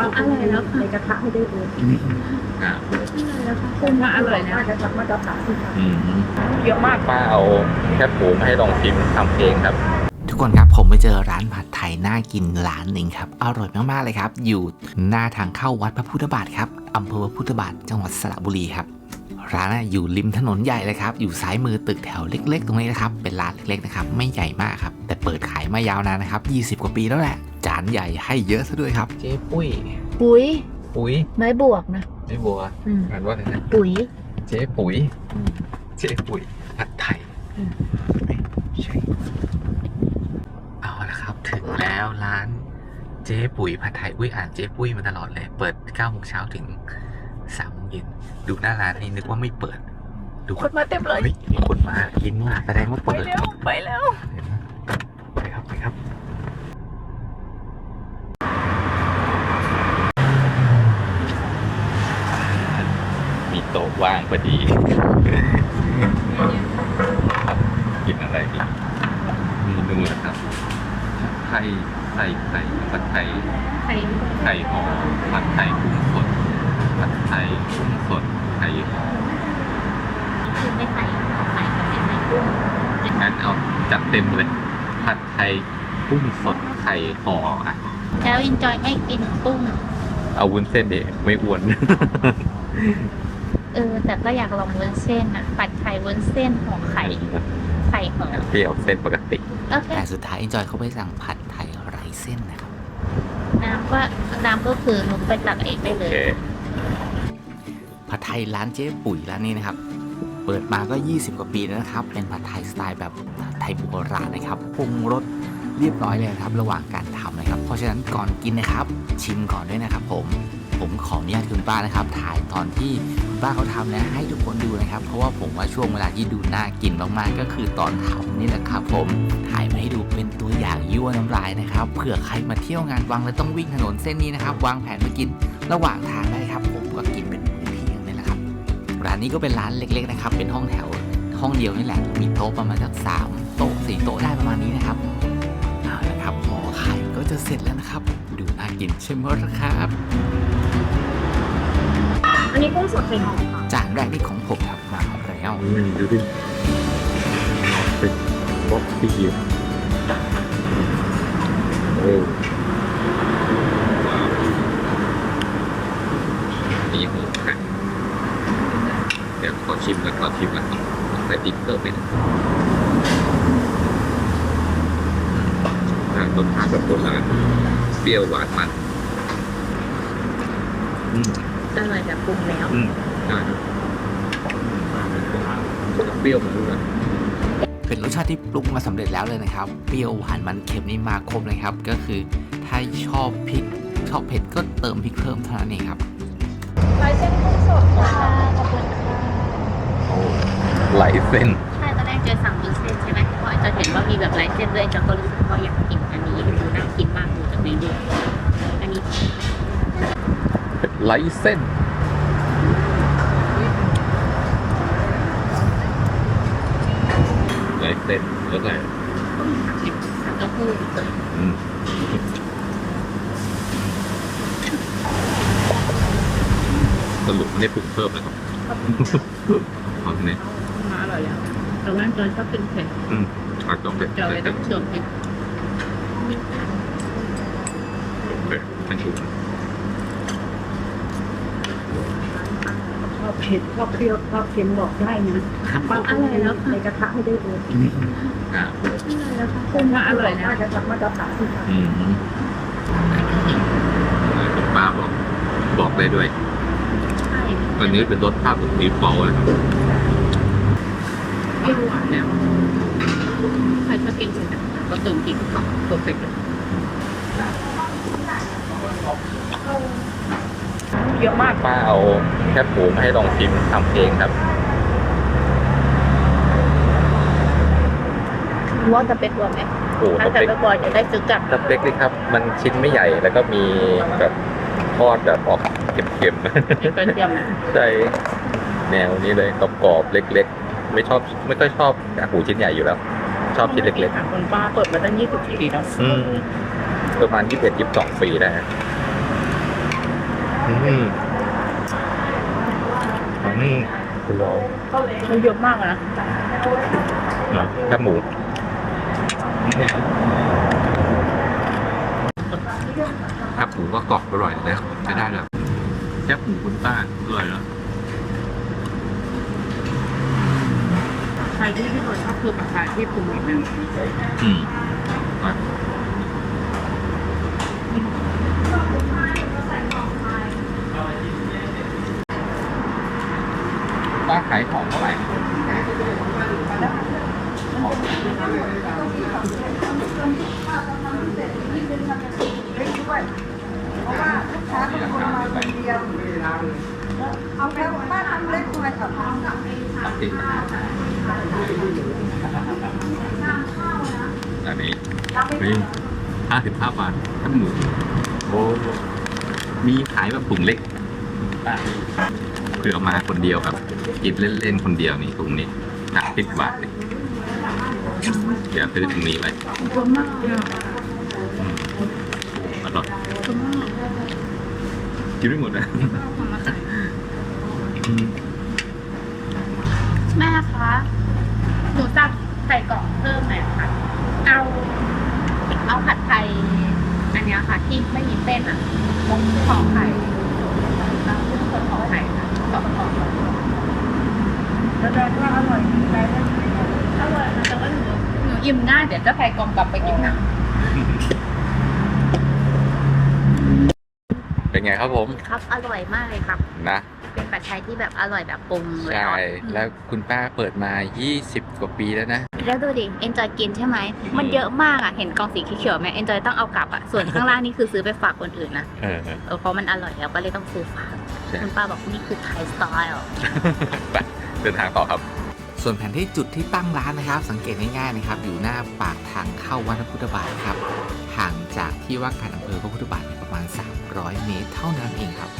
ปั้นอร่อยแล้วค่ะในกระทะไม่ได้เลยอ่าแล้วค่ะคุณว่าอร่อยนะกระทะมาตรฐานที่ทอืมำเยอะมากป้าเอาแค่ปูมาให้ลองชิมทำเองครับทุกคนครับผมไปเจอร้านผัดไทยน่ากินร้านหนึ่งครับอร่อยมากๆเลยครับ อยู่หน้าทางเข้าวัดพระพุทธบาทครับอำเภอพระพุทธบาทจังหวัดสระบุรีครับ ร้านน่ะอยู่ริมถนนใหญ่เลยครับ อยู่ซ้ายมือตึกแถวเล็ก ๆ ตรงนี้นะครับเป็นร้านเล็กๆนะครับไม่ใหญ่มากครับแต่เปิดขายมายาวนานนะครับ 20 กว่าปีแล้วแหละ จานใหญ่ให้เยอะซะด้วยครับ เจ๊ปุ้ย ปุ๋ย ปุ๋ยไม้บวกนะเจ๊บัวอืมอ่านว่าอะไรนะปุ๋ย เจ๊ปุ๋ยเจ๊ปุ๋ยผัดไทยอืมไม่ใช่เอาละครับ ถึงแล้วร้านเจ๊ปุ๋ยผัดไทยอุ้ยอ่านเจ๊ปุ้ยมาตลอดเลย เปิด9โมงเช้าถึง3โมงเย็นดูหน้าร้านนี่นึกว่าไม่เปิด ดูคนมาเต็มเลย ฮ้มีคนมากินมาแสดงว่าไปเปิด แล้ว ไปแล้ว เห็นไหมไปครับไปครับ มีโต๊ะ ว่างพอดีครับกินอะไรดีมีนูนะครับผัดไทยใส่ไข่ผัดไทยใครไข่ห่อผัดไทยกุ้งสดผัดไทยกุ้งสดไข่ห่อคือไม่ใส่ใส่กับไม่ใส่กุ้งงั้นเอาจัดเต็มเลย ผัดไทยกุ้งสดไข่ห่ออะแล้วอินจอยไม่กินกุ้งเอาวุ้นเส้นเด็ไม่อ้วน เออ แต่ก็อยากลองวุ้นเส้นอะปัดไข่วุ้นเส้นห่อไข่ไข่ห่อเปรี้ยวเส้นปกติ โอเค แต่สุดท้ายอินจอยเขาไปสั่งผัดไทยไร้เส้นนะครับ น้ำก็น้ำก็คือหนุไปตักเองได้โอเลเคยผัดไทยร้านเจ๊ปุ๋ยร้านนี้นะครับ เปิดมาก็ 20 กว่าปีแล้วนะครับ เป็นผัดไทยสไตล์แบบไทยโบราณนะครับปรุงรสเรียบร้อยเลยนะครับ ระหว่างการทำนะครับ เพราะฉะนั้นก่อนกินนะครับ ชิมก่อนด้วยนะครับผม ผมขออนุญาตคุณป้านะครับ ถ่ายตอนที่คุณป้าเขาทำนะให้ทุกคนดูนะครับ เพราะว่าผมว่าช่วงเวลาที่ดูน่ากินมากๆ ก็คือตอนทำนี่แหละครับผมถ่ายมาให้ดูเป็นตัวอย่างยั่วน้ำลายนะครับเผื่อใครมาเที่ยวงานวังแล้วต้องวิ่งถนนเส้นนี้นะครับวางแผนมากินระหว่างทางได้ครับ ผมก็กินเป็นมื้อเที่ยงนี่แหละครับร้านนี้ก็เป็นร้านเล็ก ๆนะครับ เป็นห้องแถวห้องเดียวนี่แหละมีโต๊ะประมาณสักสามโต๊ะสี่โต๊ะได้ประมาณนี้นะครับเอาละครับห่อไข่ก็จะเสร็จแล้วนะครับ ดูน่ากินใช่ไหมละครับ อันนี้กุ้งสดใส่หอมค่ะจานแรกนี่ของผมครับมาแล้วอืมดูดิเป็นบ๊อบบี้โอ้ว้าวนี่หมูไข่เดี๋ยวขอชิมแล้วขอชิมแล้วครับใส่ติ๊กเกอร์ไปนะอ่ารสชาติแบบโบราณเปรี้ยวหวานมัน อืม อร่อยแบบปรุงแล้ว อืมได้ครับเปรี้ยวมันด้วยเป็นรสชาติที่ปรุงมาสำเร็จแล้วเลยนะครับ เปรี้ยวหวานมันเค็มนี่มาครบเลยครับ ก็คือถ้าชอบพริกชอบเผ็ดก็เติมพริกเพิ่มเท่านั้นเองครับลายเส้นกุ้งสดค่ะขอบคุณค่ะไหลเส้น ใช่ตอนแรกเจอสั่งวุ้นเส้นใช่ไหมเพราะจะเห็นว่ามีแบบไร้เส้นด้วยจอยก็รู้สึกว่าอยากกินอันนี้ดูน่ากินมากดูจากในรูปอันนี้ ไหลเส้น ไหลเส้นแล้วไงเต้าหู้อืมสรุปไม่ได้ปรุงเพิ่มนะครับเอาเนี่ยมาอร่อยแล้วแต่ว่าจอยชอบเป็นเผ็ดอืมอาจจะเป็นจอยเลยต้องเชื่อมเผ็ดเป็นเป็นชุด ชอบ เผ็ดชอบเปรี้ยวชอบเค็มบอกได้นะปั้นอร่อยแล้วค่ะในกระทะไม่ได้เลยอ่าอร่อยแล้วค่ะคุณว่าอร่อยนะกระทะมาตรฐานที่ทำอืมคุณป้าบอกบอกได้ด้วยใช่อันนี้เป็นรสชาติของดีฟอลนะครับไม่หวานแล้วใครชอบกินเผ็ดอะก็เติมพริกก็เพอร์เฟกต์เลย เยอะมากป้าเอาแค่ปูมาให้ลองชิมทำเองครับว่าจะเป็นตัวไหมโอ้โหถ้าสจะเปคไปบ่อยจะได้ซื้อกลับสเปคเลยครับ มันชิ้นไม่ใหญ่แล้วก็มีแบบทอดแบบออกเค็มเป็นกระเทียมๆใช่แนวนี้เลยกรอบๆเล็ก ๆ ไม่ชอบไม่ค่อยชอบกากหมูชิ้นใหญ่อยู่แล้ว ชอบชิ้นเล็กคุณป้าเปิดมาตั้ง20ปีแล้วๆอืมประมาณยี่สิบเอ็ดยี่สิบสองปีได้ฮะ อืมอันนี้คุณลองมันเยอะมากอะนะนะแคบหมูแคบหมูก็กรอบอร่อยเลยใช้ได้เลยแคบหมูคุณป้าอร่อยแล้วใครที่พี่คนชอบคือผัดไทยที่ปรุงนิดนึงอืมมาป้าขายของเท่าไหร่ เพราะว่าลูกค้าบางคนมาคนเดียวเอาแค่ป้าทำเล็กหน่อยค่ะ ติด อันนี้นี่ห้าสิบห้าบาทแคบหมูโอ้มีขายแบบถุงเล็กป้าเผื่อมาคนเดียวแบบกินเล่นๆคนเดียวนี่ถุงนี้หนักสิบบาทนี่เดี๋ยวซื้อถุงนี้ไว้เยอะมากเลยอะอืมอร่อยเยอะมากกินไม่หมดนะเอามาขายอืมแม่คะหนูสั่งใส่กล่องเพิ่มหน่อยค่ะ เอา เอาผัดไทย อันเนี้ยค่ะ ที่ไม่มีเส้นอะมุกขอไข่แล้วกุ้งสดขอไข่ค่ะสองกล่องแสดงว่าอร่อยดีใจนะอร่อยนะแต่ว่าหนูหนูอิ่มง่ายเดี๋ยวจะใส่กล่องกลับไปกินนะเป็นไงครับผม ครับ อร่อยมากเลยครับ นะ เป็นผัดไทยที่แบบอร่อยแบบปรุงเลยใช่ เนาะแล้วคุณป้าเปิดมา 20 กว่าปีแล้วนะ แล้วดูดิเอนจอยกินใช่ไหม มันเยอะมากอะ เห็นกล่องสีเขียวๆไหมเอนจอยต้องเอากลับอะ ส่วนข้างล่างนี่คือซื้อไปฝากคนอื่นนะเออ เออเพราะมันอร่อยแล้วก็เลยต้องซื้อฝาก ใช่ คุณป้าบอกนี่คือไทยสไตล์ ไปเดินทางต่อครับ ส่วนแผนที่จุดที่ตั้งร้านนะครับ สังเกตง่ายๆนะครับ อยู่หน้าปากทางเข้าวัดพระพุทธบาทครับ ห่างจากที่ว่าการอำเภอพระพุทธบาทประมาณ 300 เมตรเท่านั้นเองครับ